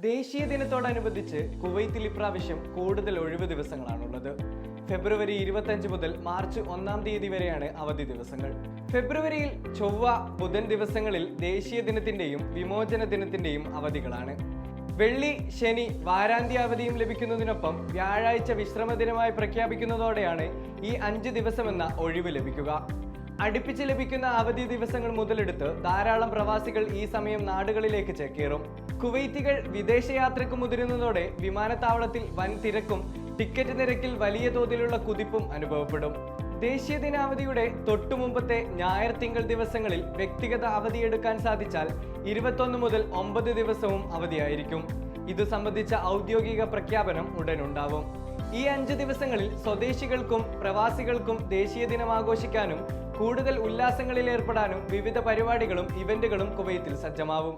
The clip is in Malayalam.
ദേശീയ ദിനത്തോടനുബന്ധിച്ച് കുവൈത്തിൽ ഇപ്രാവശ്യം കൂടുതൽ ഒഴിവ് ദിവസങ്ങളാണുള്ളത്. ഫെബ്രുവരി ഇരുപത്തഞ്ച് മുതൽ മാർച്ച് ഒന്നാം തീയതി വരെയാണ് അവധി ദിവസങ്ങൾ. ഫെബ്രുവരിയിൽ ചൊവ്വ ബുധൻ ദിവസങ്ങളിൽ ദേശീയ ദിനത്തിന്റെയും വിമോചന ദിനത്തിന്റെയും അവധികളാണ്. വെള്ളി ശനി വാരാന്ത്യ അവധിയും ലഭിക്കുന്നതിനൊപ്പം വ്യാഴാഴ്ച വിശ്രമ ദിനമായി പ്രഖ്യാപിക്കുന്നതോടെയാണ് ഈ അഞ്ച് ദിവസമെന്ന ഒഴിവ് ലഭിക്കുക. അടുപ്പിച്ച് ലഭിക്കുന്ന അവധി ദിവസങ്ങൾ മുതലെടുത്ത് ധാരാളം പ്രവാസികൾ ഈ സമയം നാടുകളിലേക്ക് ചേക്കേറും. കുവൈറ്റികൾ വിദേശയാത്രയ്ക്ക് മുതിരുന്നതോടെ വിമാനത്താവളത്തിൽ വൻ തിരക്കും ടിക്കറ്റ് നിരക്കിൽ വലിയ തോതിലുള്ള കുതിപ്പും അനുഭവപ്പെടും. ദേശീയ ദിനാവധിയുടെ തൊട്ടുമുമ്പത്തെ ഞായർ തിങ്കൾ ദിവസങ്ങളിൽ വ്യക്തിഗത അവധിയെടുക്കാൻ സാധിച്ചാൽ ഇരുപത്തൊന്ന് മുതൽ ഒമ്പത് ദിവസവും അവധിയായിരിക്കും. ഇത് സംബന്ധിച്ച ഔദ്യോഗിക പ്രഖ്യാപനം ഉടനുണ്ടാവും. ഈ അഞ്ച് ദിവസങ്ങളിൽ സ്വദേശികൾക്കും പ്രവാസികൾക്കും ദേശീയ ദിനം ആഘോഷിക്കാനും കൂടുതൽ ഉല്ലാസങ്ങളിൽ ഏർപ്പെടാനും വിവിധ പരിപാടികളും ഇവന്റുകളും കുവൈത്തിൽ സജ്ജമാവും.